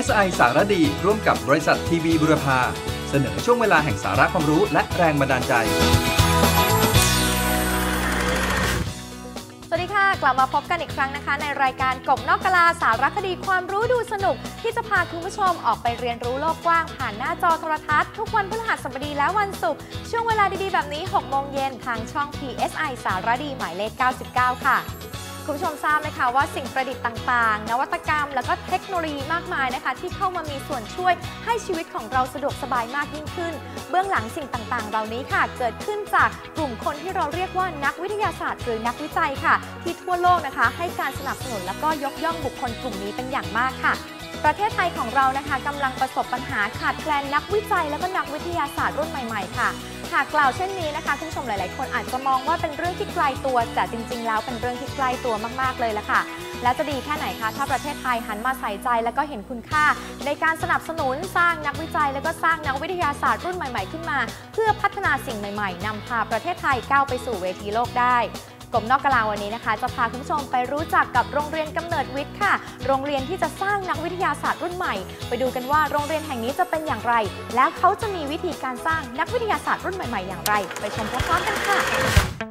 PSI สารดี ร่วมกับบริษัททีวีบุรพา เสนอช่วงเวลาแห่งสาระความรู้และแรงบันดาลใจ สวัสดีค่ะ กลับมาพบกันอีกครั้งนะคะ ในรายการกบนอกกลาสารคดีความรู้ดูสนุก ที่จะพาคุณผู้ชมออกไปเรียนรู้โลกกว้าง ผ่านหน้าจอโทรทัศน์ทุกวันพฤหัสบดีและวันศุกร์ช่วงเวลาดีๆแบบนี้6โมงเย็นทางช่อง PSI สารดีหมายเลข 99 ค่ะ คุณผู้ชมทราบไหมคะว่าสิ่งประดิษฐ์ต่างๆ นวัตกรรม แล้วก็เทคโนโลยีมากมายนะคะ ที่เข้ามามีส่วนช่วยให้ชีวิตของเราสะดวกสบายมากยิ่งขึ้น เบื้องหลังสิ่งต่างๆ เหล่านี้ค่ะ เกิดขึ้นจากกลุ่มคนที่เราเรียกว่านักวิทยาศาสตร์หรือนักวิจัยค่ะ ที่ทั่วโลกนะคะ ให้การสนับสนุนแล้วก็ยกย่องบุคคลกลุ่มนี้เป็นอย่างมากค่ะประเทศไทยของเรานะคะกำลังประสบปัญหาขาดแคลนนักวิจัยและก็นักวิทยาศาสตร์รุ่นใหม่ ๆ ค่ะ หากกล่าวเช่นนี้นะคะคุณผู้ชมหลาย ๆ คนอาจจะมองว่าเป็นเรื่องที่ไกลตัวแต่จริง ๆ แล้วเป็นเรื่องที่ใกล้ตัวมาก ๆ เลยละค่ะ และจะดีแค่ไหนคะถ้าประเทศไทยหันมาใส่ใจ และก็เห็นคุณค่า ในการสนับสนุนสร้างนักวิจัย และก็สร้างนักวิทยาศาสตร์รุ่นใหม่ ๆ ขึ้นมา เพื่อพัฒนาสิ่งใหม่ ๆนำพาประเทศไทยก้าวไปสู่เวทีโลกได้ กรมนอกกลาวันนี้นะคะ จะพาคุณผู้ชมไปรู้จักกับโรงเรียนกำเนิดวิทย์ค่ะ โรงเรียนที่จะสร้างนักวิทยาศาสตร์รุ่นใหม่ ไปดูกันว่าโรงเรียนแห่งนี้จะเป็นอย่างไร แล้วเขาจะมีวิธีการสร้างนักวิทยาศาสตร์รุ่นใหม่ ๆ อย่างไร ไปชมพร้อมๆกันค่ะ